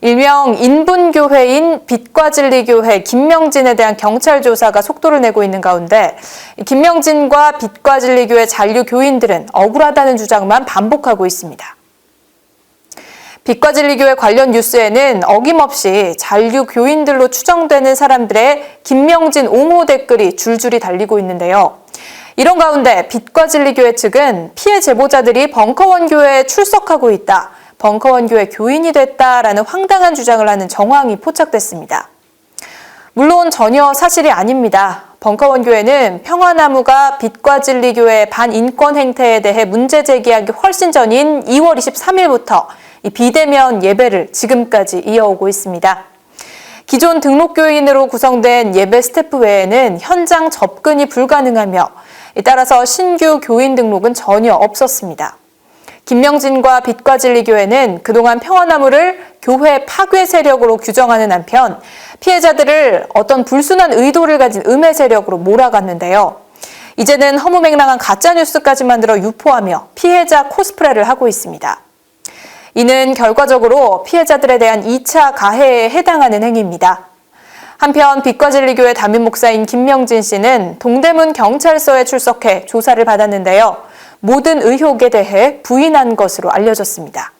일명 인분교회인 빛과 진리교회 김명진에 대한 경찰 조사가 속도를 내고 있는 가운데 김명진과 빛과 진리교회 잔류 교인들은 억울하다는 주장만 반복하고 있습니다. 빛과 진리교회 관련 뉴스에는 어김없이 잔류 교인들로 추정되는 사람들의 김명진 옹호 댓글이 줄줄이 달리고 있는데요. 이런 가운데 빛과 진리교회 측은 피해 제보자들이 벙커원 교회에 출석하고 있다. 벙커원 교회 교인이 됐다라는 황당한 주장을 하는 정황이 포착됐습니다. 물론 전혀 사실이 아닙니다. 벙커원 교회는 평화나무가 빛과 진리 교회의 반인권 행태에 대해 문제 제기하기 훨씬 전인 2월 23일부터 이 비대면 예배를 지금까지 이어오고 있습니다. 기존 등록교인으로 구성된 예배 스태프 외에는 현장 접근이 불가능하며 따라서 신규 교인 등록은 전혀 없었습니다. 김명진과 빛과 진리 교회는 그동안 평화나무를 교회 파괴 세력으로 규정하는 한편 피해자들을 어떤 불순한 의도를 가진 음해 세력으로 몰아갔는데요. 이제는 허무맹랑한 가짜뉴스까지 만들어 유포하며 피해자 코스프레를 하고 있습니다. 이는 결과적으로 피해자들에 대한 2차 가해에 해당하는 행위입니다. 한편 빛과 진리교회 담임 목사인 김명진 씨는 동대문 경찰서에 출석해 조사를 받았는데요. 모든 의혹에 대해 부인한 것으로 알려졌습니다.